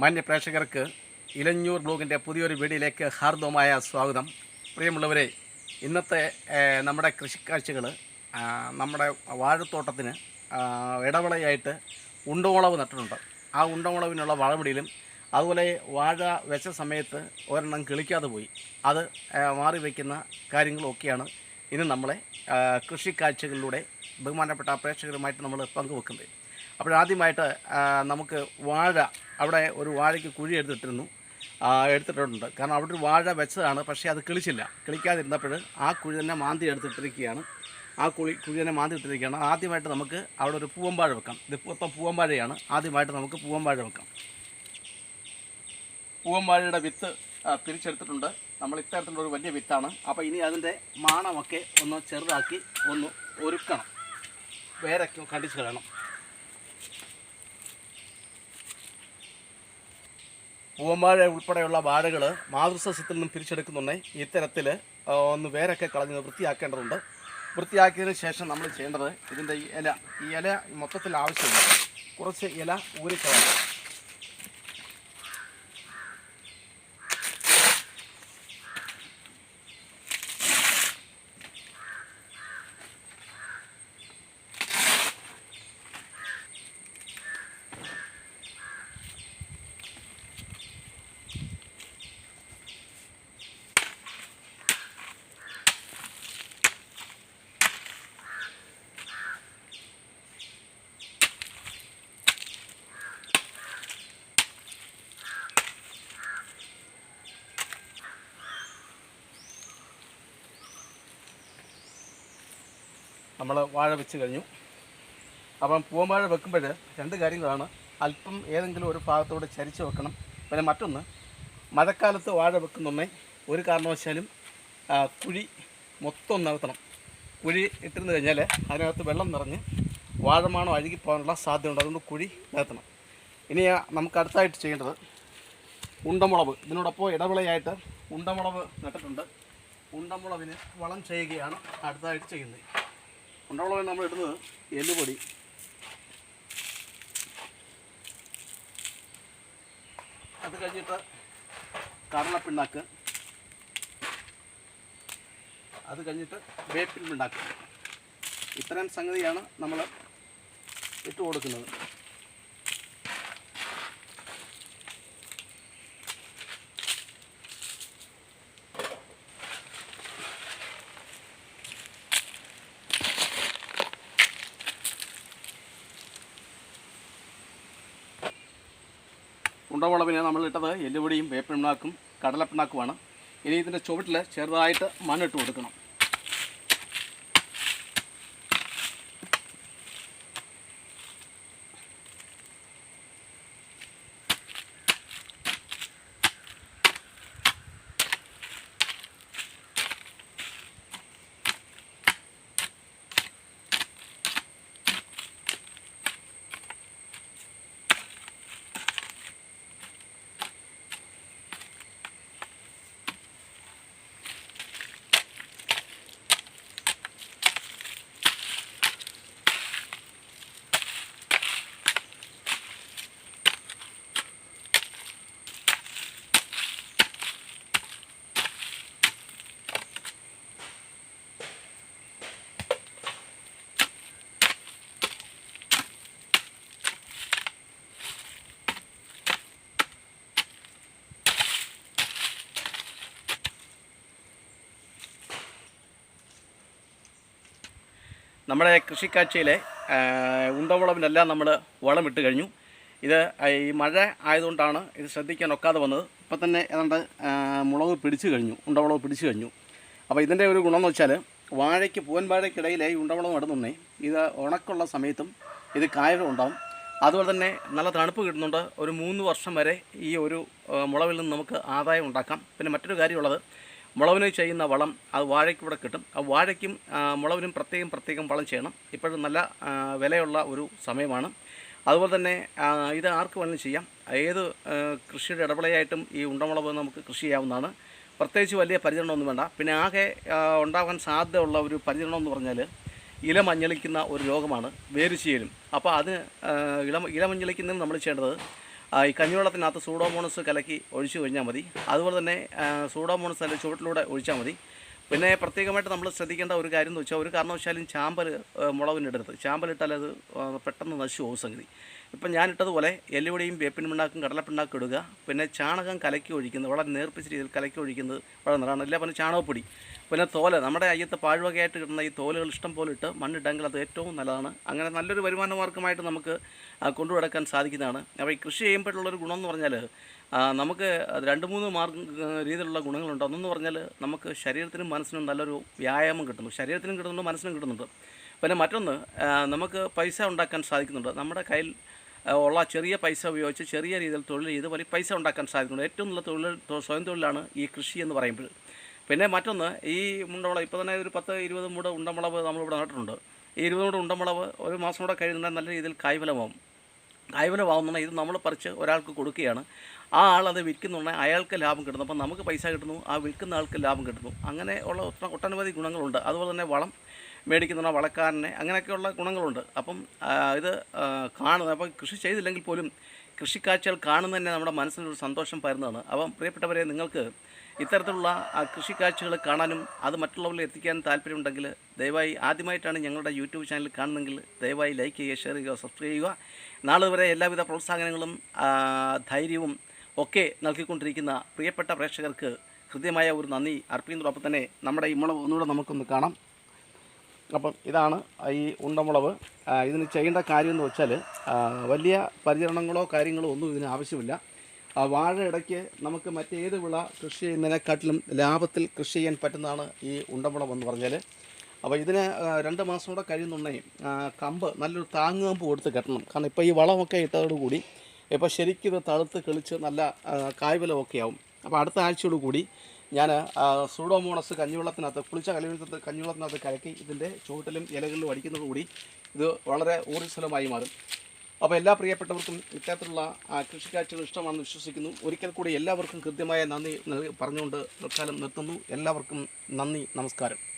മാന്യ പ്രേക്ഷകർക്ക് ഇലഞ്ഞൂർ ബ്ലോഗിന്റെ പുതിയൊരു വീഡിയോയിലേക്ക് ഹാർദവമായ സ്വാഗതം. പ്രിയമുള്ളവരെ ഇന്നത്തെ നമ്മുടെ കൃഷിക്കാഴ്ചകൾ നമ്മുടെ വാഴത്തോട്ടത്തിന് ഇടവളയായിട്ട് ഉണ്ടമുളവ് നട്ടിട്ടുണ്ട്. ആ ഉണ്ടമുളവിനുള്ള വളപിടിയിലും അതുപോലെ വാഴ വെച്ച സമയത്ത് ഒരെണ്ണം കിളിക്കാതെ പോയി. അത് മാറി വയ്ക്കുന്ന കാര്യങ്ങളൊക്കെയാണ് ഇന്ന് നമ്മളെ കൃഷിക്കാഴ്ചകളിലൂടെ ബഹുമാനപ്പെട്ട പ്രേക്ഷകരുമായിട്ട് നമ്മൾ പങ്കുവെക്കുന്നത്. ആ, നമുക്ക് വാഴ അവിടെ ഒരു വാഴയ്ക്ക് കുഴി എടുത്തിട്ടിരുന്നു. എടുത്തിട്ടുണ്ട്. കാരണം അവിടെ ഒരു വാഴ വെച്ചതാണ് പക്ഷേ അത് കിളിച്ചില്ല. കിളിക്കാതിരുന്നപ്പോൾ ആ കുഴി തന്നെ മാന്തി എടുത്തിട്ടിരിക്കുകയാണ്. ആ കുഴി കുഴി തന്നെ മാന്തി ഇട്ടിരിക്കുകയാണ് ആദ്യമായിട്ട് നമുക്ക് അവിടെ ഒരു പൂവമ്പാഴ വെക്കാം. ഇത് മൊത്തം പൂവമ്പാഴയാണ് ആദ്യമായിട്ട് നമുക്ക് പൂവമ്പാഴ വെക്കാം. പൂവമ്പാഴയുടെ വിത്ത് തിരിച്ചെടുത്തിട്ടുണ്ട് നമ്മൾ ഇത്തരത്തിലുള്ള ഒരു വലിയ വിത്താണ്. അപ്പോൾ ഇനി അതിന്റെ മാണമൊക്കെ ഒന്ന് ചെറുതാക്കി ഒന്ന് ഒരുക്കണം. വേരൊക്കെ കണ്ടിച്ച് കളയണം. പൂവമ്പാഴ ഉൾപ്പെടെയുള്ള വാഴകൾ മാതൃസസ്യത്തിൽ നിന്നും പിരിച്ചെടുക്കുന്നുണ്ടെങ്കിൽ ഇത്തരത്തിൽ ഒന്ന് വേരൊക്കെ കളഞ്ഞ് വൃത്തിയാക്കേണ്ടതുണ്ട്. വൃത്തിയാക്കിയതിന് ശേഷം നമ്മൾ ചെയ്യേണ്ടത് ഇതിന്റെ ഈ ഇല ഈ ഇല മൊത്തത്തിൽ ആവശ്യമില്ല കുറച്ച് ഇല ഊരിക്കളയണം. നമ്മൾ വാഴ വെച്ച് കഴിഞ്ഞു. അപ്പം പൂമ്പാഴ വെക്കുമ്പോൾ രണ്ട് കാര്യങ്ങളാണ്. അല്പം ഏതെങ്കിലും ഒരു ഭാഗത്തോടെ ചരിച്ച് വെക്കണം. പിന്നെ മറ്റൊന്ന് മഴക്കാലത്ത് വാഴ വെക്കുന്നൊന്നേ ഒരു കാരണവശാലും കുഴി മൊത്തം നിരത്തണം കുഴി ഇട്ടിരുന്ന് കഴിഞ്ഞാൽ അതിനകത്ത് വെള്ളം നിറഞ്ഞ് വാഴമാണം അഴുകിപ്പോകാനുള്ള സാധ്യതയുണ്ട്. അതുകൊണ്ട് കുഴി നിരത്തണം ഇനി നമുക്ക് അടുത്തായിട്ട് ചെയ്യേണ്ടത് ഉണ്ടമുളവ് ഇതിനോടൊപ്പം ഇടവിളയായിട്ട് ഉണ്ടമുളവ് നട്ടിട്ടുണ്ട്. ഉണ്ടമുളവിന് വളം ചെയ്യുകയാണ് അടുത്തായിട്ട് ചെയ്യുന്നത്. ഉണ്ടമുളകിന് നമ്മൾ ഇടുന്നത് എല്ലുപൊടി. അത് കഴിഞ്ഞിട്ട് കടലപ്പിണ്ണാക്ക്. അത് കഴിഞ്ഞിട്ട് വേപ്പിൻ പിണ്ണാക്ക് ഇത്തരം സംഗതിയാണ് നമ്മൾ ഇട്ട് കൊടുക്കുന്നത് ഉണ്ടമുളവിന് നമ്മൾ ഇട്ടത് എല്ലുപൊടിയും വേപ്പിണ്ണാക്കും കടലപ്പിണ്ണാക്കുമാണ്. ഇനി ഇതിന്റെ ചുവട്ടിൽ ചെറുതായിട്ട് മണ്ണിട്ട് കൊടുക്കണം. നമ്മുടെ കൃഷിക്കാഴ്ചയിലെ ഉണ്ടവളവിനെല്ലാം നമ്മൾ വളമിട്ട് കഴിഞ്ഞു. ഇത് ഈ മഴ ആയതുകൊണ്ടാണ് ഇത് ശ്രദ്ധിക്കാൻ ഒക്കാതെ വന്നത്. ഇപ്പം തന്നെ ഏതാണ്ട് മുളക് പിടിച്ചു കഴിഞ്ഞു ഉണ്ടവളവ് പിടിച്ചു കഴിഞ്ഞു. അപ്പോൾ ഇതിന്റെ ഒരു ഗുണമെന്ന് വെച്ചാൽ വാഴയ്ക്ക് പൂവൻ വാഴയ്ക്കിടയിലെ ഈ ഉണ്ടവളം ഇടുന്നുണ്ടേ ഇത് ഉണക്കുള്ള സമയത്തും ഇത് കായകൾ ഉണ്ടാവും. അതുപോലെ തന്നെ നല്ല തണുപ്പ് കിട്ടുന്നുണ്ട്. ഒരു മൂന്ന് വർഷം വരെ ഈ ഒരു മുളവിൽ നിന്ന് നമുക്ക് ആദായം ഉണ്ടാക്കാം. പിന്നെ മറ്റൊരു കാര്യമുള്ളത് മുളവിന് ചെയ്യുന്ന വളം അത് വാഴയ്ക്ക് ഇവിടെ കിട്ടും. ആ വാഴയ്ക്കും മുളവിനും പ്രത്യേകം പ്രത്യേകം വളം ചെയ്യണം. ഇപ്പോഴും നല്ല വിലയുള്ള ഒരു സമയമാണ്. അതുപോലെ തന്നെ ഇത് ആർക്ക് വേണമെങ്കിലും ചെയ്യാം. ഏത് കൃഷിയുടെ ഇടപെടലായിട്ടും ഈ ഉണ്ടമുളക് നമുക്ക് കൃഷി ചെയ്യാവുന്നതാണ്. പ്രത്യേകിച്ച് വലിയ പരിചരണമൊന്നും വേണ്ട. പിന്നെ ആകെ ഉണ്ടാകാൻ സാധ്യതയുള്ള ഒരു പരിചരണം എന്ന് പറഞ്ഞാൽ ഇല മഞ്ഞളിക്കുന്ന ഒരു രോഗമാണ് വേരുചീയലും. അപ്പോൾ അത് ഇല ഇല മഞ്ഞളിക്കുന്നതിന് നമ്മൾ ചെയ്യേണ്ടത് ഈ കഞ്ഞിവെള്ളത്തിനകത്ത് സൂഡോമോണസ് കലക്കി ഒഴിച്ചു കഴിഞ്ഞാൽ മതി. അതുപോലെ തന്നെ സൂഡോമോണസ് അതിന്റെ ചുവട്ടിലൂടെ ഒഴിച്ചാൽ മതി. പിന്നെ പ്രത്യേകമായിട്ട് നമ്മൾ ശ്രദ്ധിക്കേണ്ട ഒരു കാര്യം എന്ന് വെച്ചാൽ ഒരു കാരണവശാലും ചാമ്പൽ മുളകിനിടരുത് ചാമ്പലിട്ടാൽ അത് പെട്ടെന്ന് നശിച്ചു പോകും സംഗതി. ഇപ്പം ഞാനിട്ടതുപോലെ എല്ലുപൊടിയും വേപ്പിൻ പിണ്ണാക്കും കടലപ്പിണ്ണാക്കും ഇടുക. പിന്നെ ചാണകം കലക്കി ഒഴിക്കുന്നത് വളരെ നേർപ്പിച്ച രീതിയിൽ കലക്കി ഒഴിക്കുന്നത് വളരെ നല്ലതാണ്. ഇല്ല പിന്നെ ചാണകപ്പൊടി. പിന്നെ തോൽ നമ്മുടെ അയ്യത്ത് പാഴ്വകയായിട്ട് കിട്ടുന്ന ഈ തോലുകൾ ഇഷ്ടം പോലെ ഇട്ട് മണ്ണിട്ടെങ്കിൽ അത് ഏറ്റവും നല്ലതാണ്. അങ്ങനെ നല്ലൊരു വരുമാന മാർഗമായിട്ട് നമുക്ക് കൊണ്ടുനടക്കാൻ സാധിക്കുന്നതാണ്. അപ്പോൾ ഈ കൃഷി ചെയ്യുമ്പോഴുള്ളൊരു ഗുണം എന്ന് പറഞ്ഞാൽ നമുക്ക് രണ്ട് മൂന്ന് മാർഗം രീതിയിലുള്ള ഗുണങ്ങളുണ്ട്. ഒന്നെന്ന് പറഞ്ഞാൽ നമുക്ക് ശരീരത്തിനും മനസ്സിനും നല്ലൊരു വ്യായാമം കിട്ടുന്നു. ശരീരത്തിനും കിട്ടുന്നുണ്ട് മനസ്സിനും കിട്ടുന്നുണ്ട്. പിന്നെ മറ്റൊന്ന് നമുക്ക് പൈസ ഉണ്ടാക്കാൻ സാധിക്കുന്നുണ്ട്. നമ്മുടെ കയ്യിൽ ഉള്ള ചെറിയ പൈസ ഉപയോഗിച്ച് ചെറിയ രീതിയിൽ തൊഴിൽ ചെയ്ത് വലിയ പൈസ ഉണ്ടാക്കാൻ സാധിക്കുന്നുണ്ട്. ഏറ്റവും നല്ല തൊഴിൽ സ്വയം തൊഴിലാണ് ഈ കൃഷി എന്ന് പറയുമ്പോൾ. പിന്നെ മറ്റൊന്ന് ഈ മുണ്ടമുള ഇപ്പോൾ തന്നെ ഒരു പത്ത് ഇരുപത് മൂട് ഉണ്ടമുളവ് നമ്മളിവിടെ നട്ടിട്ടുണ്ട്. ഈ ഇരുപത് മൂട് ഉണ്ടമുളവ് ഒരു മാസം കൂടെ കഴിയുന്ന നല്ല രീതിയിൽ കായ്ഫലമാവും. കായ്ഫലമാവുന്ന ഇത് നമ്മൾ പറിച്ച് ഒരാൾക്ക് കൊടുക്കുകയാണ്. ആ ആൾ അത് വിൽക്കുന്നുണ്ടെങ്കിൽ അയാൾക്ക് ലാഭം കിട്ടുന്നു. അപ്പം നമുക്ക് പൈസ കിട്ടുന്നു ആ വിൽക്കുന്ന ആൾക്ക് ലാഭം കിട്ടുന്നു. അങ്ങനെ ഉള്ള ഒട്ട- ഒട്ടനവധി ഗുണങ്ങളുണ്ട്. അതുപോലെ തന്നെ വളം മേടിക്കുന്ന വളക്കാരനെ അങ്ങനെയൊക്കെയുള്ള ഗുണങ്ങളുണ്ട്. അപ്പം ഇത് കാണുന്നത് അപ്പം കൃഷി ചെയ്തില്ലെങ്കിൽ പോലും കൃഷിക്കാഴ്ചകൾ കാണുന്നത് തന്നെ നമ്മുടെ മനസ്സിനൊരു സന്തോഷം പരുന്നതാണ് അപ്പം പ്രിയപ്പെട്ടവരെ നിങ്ങൾക്ക് ഇത്തരത്തിലുള്ള കൃഷിക്കാഴ്ചകൾ കാണാനും അത് മറ്റുള്ളവരിൽ എത്തിക്കാനും താല്പര്യമുണ്ടെങ്കിൽ ദയവായി ആദ്യമായിട്ടാണ് ഞങ്ങളുടെ യൂട്യൂബ് ചാനൽ കാണുന്നതെങ്കിൽ ദയവായി ലൈക്ക് ചെയ്യുക ഷെയർ ചെയ്യുക സബ്സ്ക്രൈബ് ചെയ്യുക. നാളെ വരെ എല്ലാവിധ പ്രോത്സാഹനങ്ങളും ധൈര്യവും ഒക്കെ നൽകിക്കൊണ്ടിരിക്കുന്ന പ്രിയപ്പെട്ട പ്രേക്ഷകർക്ക് ഹൃദ്യമായ ഒരു നന്ദി അർപ്പിക്കുന്നതോടൊപ്പം തന്നെ നമ്മുടെ മുളക് ഒന്നുകൂടെ നമുക്കൊന്ന് കാണാം. അപ്പം ഇതാണ് ഈ ഉണ്ടമുളവ് ഇതിന് ചെയ്യേണ്ട കാര്യം എന്ന് വെച്ചാൽ വലിയ പരിചരണങ്ങളോ കാര്യങ്ങളോ ഒന്നും ഇതിന് ആവശ്യമില്ല. വാഴ ഇടയ്ക്ക് നമുക്ക് മറ്റേത് വിള കൃഷി ചെയ്യുന്നതിനെക്കാട്ടിലും ലാഭത്തിൽ കൃഷി ചെയ്യാൻ പറ്റുന്നതാണ് ഈ ഉണ്ടമുളവ് എന്ന് പറഞ്ഞാൽ. അപ്പോൾ ഇതിന് രണ്ട് മാസം കൂടെ കഴിയുന്നുണ്ടെങ്കിൽ കമ്പ് നല്ലൊരു താങ്ങ് കമ്പ് കൊടുത്ത് കെട്ടണം. കാരണം ഇപ്പോൾ ഈ വളമൊക്കെ ഇട്ടതോടുകൂടി ഇപ്പോൾ ശരിക്കും ഇത് തളുത്ത് കിളിച്ച് നല്ല കായ്വലമൊക്കെ ആവും. അപ്പോൾ അടുത്ത ആഴ്ചയോട് കൂടി ഞാൻ സൂഡോമോണസ് കഞ്ഞിവെള്ളത്തിനകത്ത് കുളിച്ച കഞ്ഞിവെള്ളത്തിനകത്ത് കഞ്ഞിവെള്ളത്തിനകത്ത് കലക്കി ഇതിന്റെ ചുവട്ടിലും ഇലകളിലും അടിക്കുന്നതോടുകൂടി ഇത് വളരെ ഊർജസ്വലമായി മാറും. അപ്പോൾ എല്ലാ പ്രിയപ്പെട്ടവർക്കും ഇത്തരത്തിലുള്ള കൃഷിക്കാഴ്ചകൾ ഇഷ്ടമാണെന്ന് വിശ്വസിക്കുന്നു. ഒരിക്കൽ കൂടി എല്ലാവർക്കും കൃത്യമായ നന്ദി പറഞ്ഞുകൊണ്ട് തൽക്കാലം നിർത്തുന്നു. എല്ലാവർക്കും നന്ദി നമസ്കാരം.